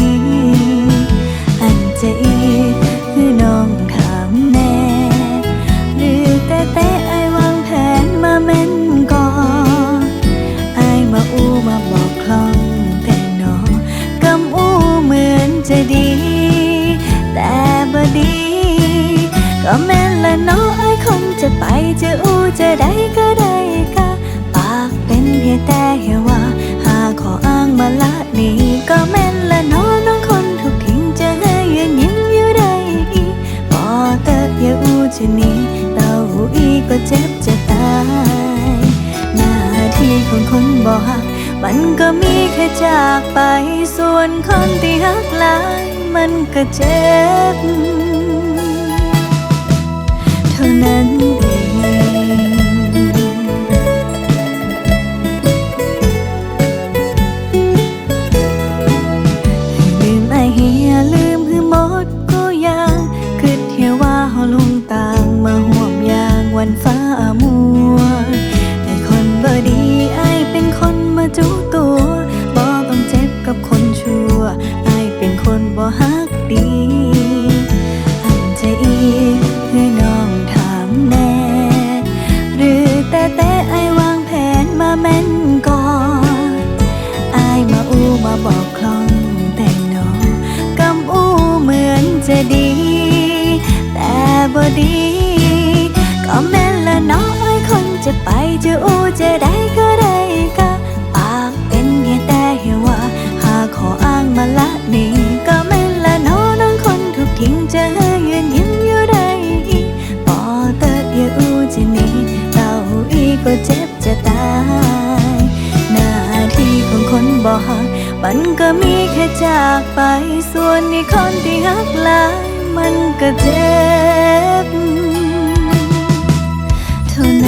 วันนี้อันจะอีคือน้องถามแน่หรือแต่แต่ไอวางแผนมาแม่นก่อนไอมาอู้มาบอกคล่องแต่หนองกำอู้เหมือนจะดี แต่บ่ดี ก็แม่นละเนาะไอคงจะไปจะอู้จะได้ก็ได้กะปากเป็นเพียแต่เหียว่ มันก็มีแค่จากไป ส่วนคนที่หักหลายมันก็เจ็บ เท่านั้นเองลืมไอเฮียลืมคือหมดก็ยังคิดเที่ยว่าเฮาลงต่างมาห่วมยางวันฟ้ามั ดี ก็แม่นละน้อยคนจะไปจะอู้จะได้ก็ได้กะปากเป็นเพียงแต่เหียว่า หาขออ้างมาละนี่ก็แม่นละน้องน้องคนถูกทิ้งจะยืนยิ้มอยู่ได้อีกพอเติบอย่าอู้จะหนีเต้าอีกก็เจ็บจะตายหน้าที่ของคนบ่หักมันก็มีแค่จากไปส่วนในคนที่หักหลาย มันก็เจ็บเท่านั้น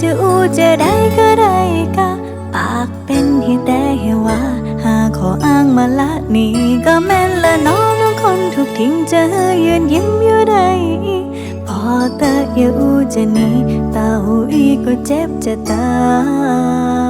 จะอู้จะได้ก็ได้กะปากเป็นฮิแต่เหียว่าหาขออ้างมาละนี่ก็แม่นละน้องน้องคนถูกทิ้งจะยืนยิ้มอยู่ได้พอเตะอย่าอู้จะหนีเต้าอีกก็เจ็บจะตาย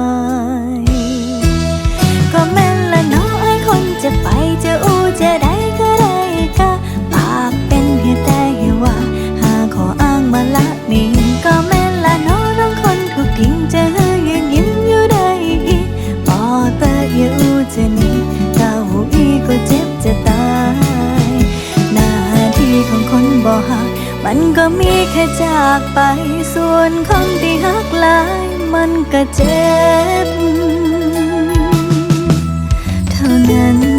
แตะอย่าอู้จะนีเต้าอีกก็เจ็บจะตาย หน้าที่ของคนบ่หัก มันก็มีแค่จากไป ส่วนคนที่หักหลาย มันก็เจ็บ เท่านั้น